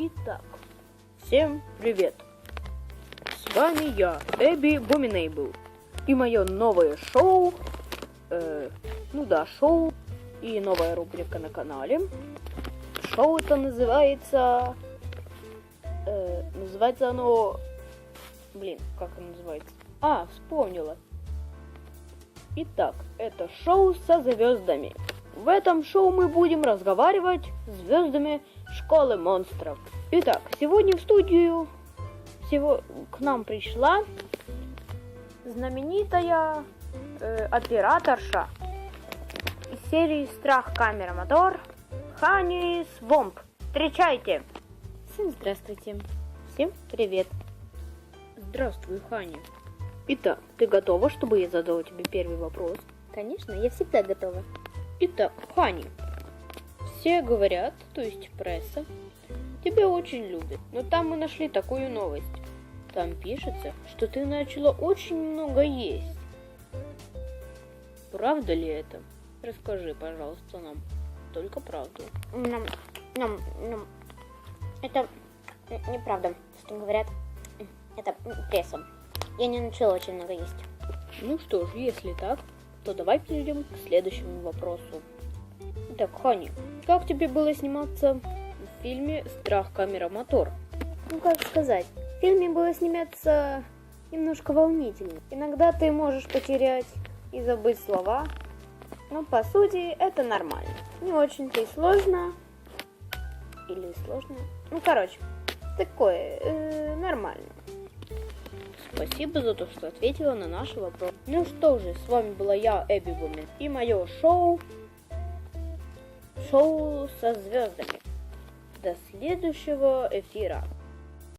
Итак, всем привет! С вами я, Эбби Буминейбл. И мое новое шоу, э, ну да, шоу и новая рубрика на канале. Шоу это называется, э, называется оно, блин, как оно называется? А, вспомнила. Итак, это шоу со звездами. В этом шоу мы будем разговаривать с звездами школы монстров. Итак, сегодня в студию всего к нам пришла знаменитая э, операторша из серии Страх камера мотор Хани Свомп. Встречайте! Всем здравствуйте. Всем привет! Здравствуй, Хани. Итак, ты готова, чтобы я задала тебе первый вопрос? Конечно, я всегда готова. Итак, Хани, все говорят, то есть пресса, тебя очень любят. Но там мы нашли такую новость. Там пишется, что ты начала очень много есть. Правда ли это? Расскажи, пожалуйста, нам только правду. Нам, нам, нам. Это неправда, что говорят. Это пресса. Я не начала очень много есть. Ну что ж, если так, то давай перейдем к следующему вопросу. Так, Хани, как тебе было сниматься в фильме «Страх камера мотор»? Ну как сказать, в фильме было сниматься немножко волнительно. Иногда ты можешь потерять и забыть слова, но по сути это нормально. Не очень-то и сложно. Или сложно. Ну короче, такое э, нормально. Спасибо за то, что ответила на наши вопросы. Ну что же, с вами была я, Эбби Вумен, и мое шоу... Шоу со звездами. До следующего эфира.